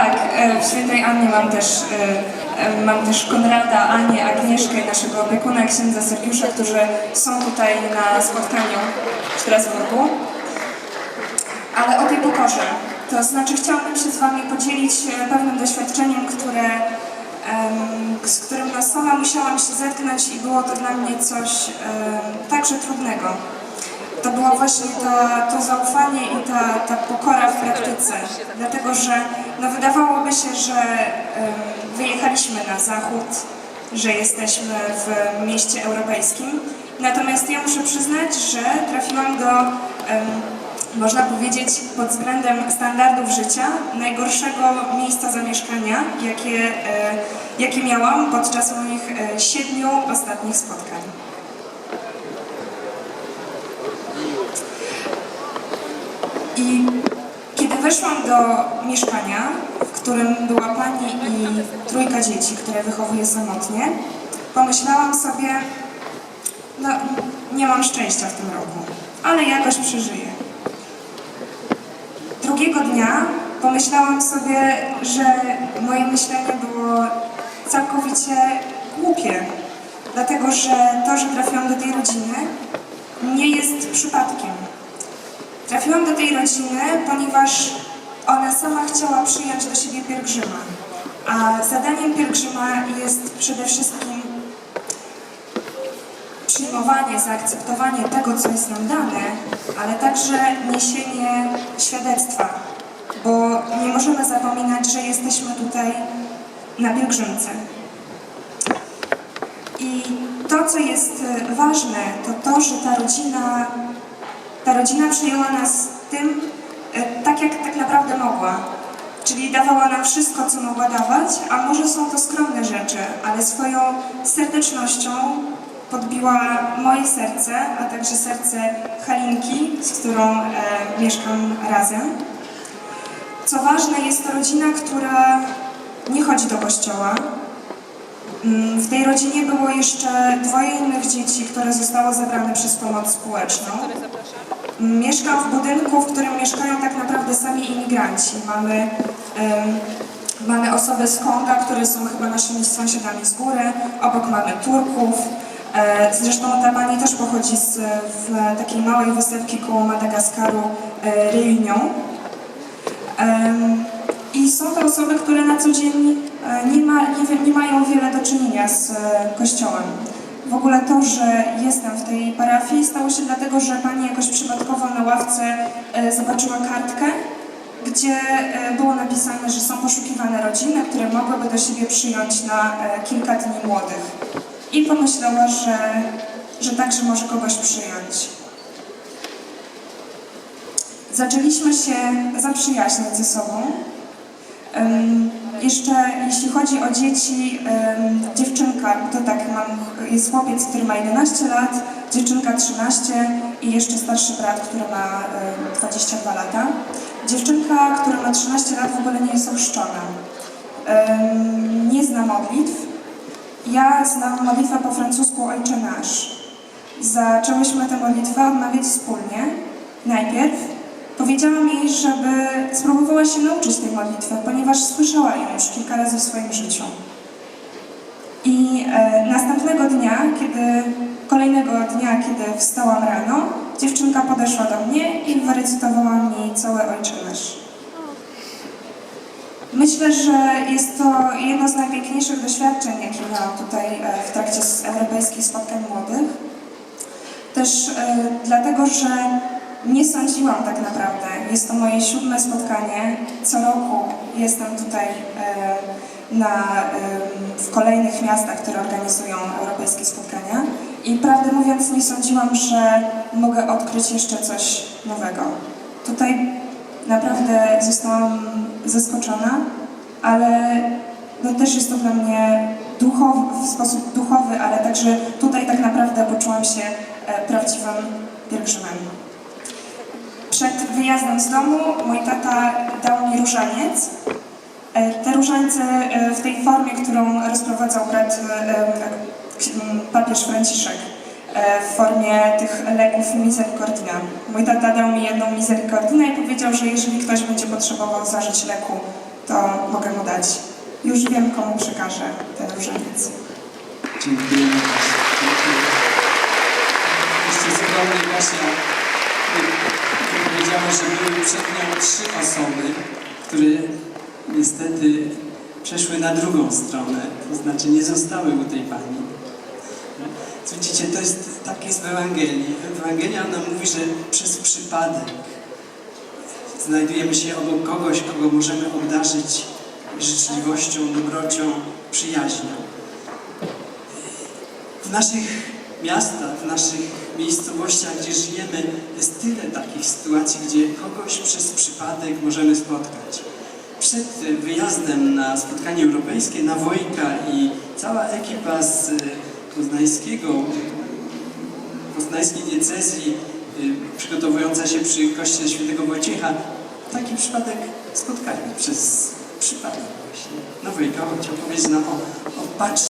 Tak, e, w Świętej Annie mam też, e, e, mam też Konrada, Anię, Agnieszkę i naszego opiekuna, księdza Sergiusza, którzy są tutaj na spotkaniu w Strasburgu. Ale o tej pokorze. To znaczy chciałabym się z Wami podzielić pewnym doświadczeniem, które, z którym no, sama musiałam się zetknąć i było to dla mnie coś także trudnego. To było właśnie to, to zaufanie i ta, ta pokora w praktyce. Dlatego, że no, wydawałoby się, że wyjechaliśmy na zachód, że jesteśmy w mieście europejskim. Natomiast ja muszę przyznać, że trafiłam do, em, można powiedzieć, pod względem standardów życia, najgorszego miejsca zamieszkania, jakie, e, jakie miałam podczas moich e, siedmiu ostatnich spotkań. I kiedy weszłam do mieszkania, w którym była pani i trójka dzieci, które wychowuje samotnie, pomyślałam sobie, no nie mam szczęścia w tym roku, ale jakoś przeżyję. Drugiego dnia pomyślałam sobie, że moje myślenie było całkowicie głupie, dlatego że to, że trafiłam do tej rodziny, nie jest przypadkiem. Trafiłam do tej rodziny, ponieważ ona sama chciała przyjąć do siebie pielgrzyma. A zadaniem pielgrzyma jest przede wszystkim przyjmowanie, zaakceptowanie tego, co jest nam dane, ale także niesienie świadectwa, bo nie możemy zapominać, że jesteśmy tutaj na pielgrzymce. I to, co jest ważne, to to, że ta rodzina, ta rodzina przyjęła nas tym, e, tak jak tak naprawdę mogła. Czyli dawała nam wszystko, co mogła dawać, a może są to skromne rzeczy, ale swoją serdecznością podbiła moje serce, a także serce Halinki, z którą e, mieszkam razem. Co ważne, jest to rodzina, która nie chodzi do kościoła, Mm, W tej rodzinie było jeszcze dwoje innych dzieci, które zostało zabrane przez pomoc społeczną. Mieszkam w budynku, w którym mieszkają tak naprawdę sami imigranci. Mamy, em, mamy osoby z Konga, które są chyba naszymi sąsiadami z góry. Obok mamy Turków. E, Zresztą ta pani też pochodzi z w takiej małej wysepki koło Madagaskaru, e, Réunion. Em, I są to osoby, które na co dzień e, nie, ma, nie, nie mają wiele do czynienia z e, Kościołem. W ogóle to, że jestem w tej parafii stało się dlatego, że pani jakoś przypadkowo na ławce e, zobaczyła kartkę, gdzie e, było napisane, że są poszukiwane rodziny, które mogłyby do siebie przyjąć na e, kilka dni młodych. I pomyślała, że, że także może kogoś przyjąć. Zaczęliśmy się zaprzyjaźniać ze sobą. Jeszcze jeśli chodzi o dzieci, dziewczynka, to tak mam, jest chłopiec, który ma 11 lat, dziewczynka 13 i jeszcze starszy brat, który ma em, 22 lata. Dziewczynka, która ma 13 lat w ogóle nie jest ochrzczona. Nie zna modlitw. Ja znam modlitwę po francusku Ojcze Nasz. Zaczęłyśmy tę modlitwę odmawiać wspólnie. Najpierw powiedziałam jej, żeby spróbowała się nauczyć tej modlitwy, ponieważ słyszała ją już kilka razy w swoim życiu. I e, następnego dnia, kiedy, kolejnego dnia, kiedy wstałam rano, dziewczynka podeszła do mnie i wyrecytowała mi cały Ojcze Nasz. Myślę, że jest to jedno z najpiękniejszych doświadczeń, jakie miałam tutaj e, w trakcie europejskich spotkań młodych. Też e, dlatego, że nie sądziłam tak naprawdę. Jest to moje siódme spotkanie. Co roku jestem tutaj e, na, e, w kolejnych miastach, które organizują europejskie spotkania. I prawdę mówiąc, nie sądziłam, że mogę odkryć jeszcze coś nowego. Tutaj naprawdę zostałam zaskoczona, ale no też jest to dla mnie duchowy, w sposób duchowy, ale także tutaj tak naprawdę poczułam się e, prawdziwym pielgrzymem. Przed wyjazdem z domu mój tata dał mi różaniec. E, Te różańce e, w tej formie, którą rozprowadzał brat e, papież Franciszek w formie tych leków Misericordina. Mój tata dał mi jedną Misericordinę i powiedział, że jeżeli ktoś będzie potrzebował zażyć leku, to mogę mu dać. Już wiem, komu przekażę ten różaniec. Kasia. Dziękuję. Jeszcze zupełnie Kasia powiedziała, że były przed nią trzy osoby, które niestety przeszły na drugą stronę, to znaczy nie zostały u tej pani. Widzicie, to jest tak jest w Ewangelii. Ewangelia nam mówi, że przez przypadek znajdujemy się obok kogoś, kogo możemy obdarzyć życzliwością, dobrocią, przyjaźnią. W naszych miastach, w naszych miejscowościach, gdzie żyjemy, jest tyle takich sytuacji, gdzie kogoś przez przypadek możemy spotkać. Przed wyjazdem na spotkanie europejskie na Wojka i cała ekipa z y, poznańskiego, poznańskiej diecezji y, przygotowująca się przy kościele świętego Wojciecha, taki przypadek spotkali przez przypadek właśnie. No Wojka chciał powiedzieć nam o, o patrz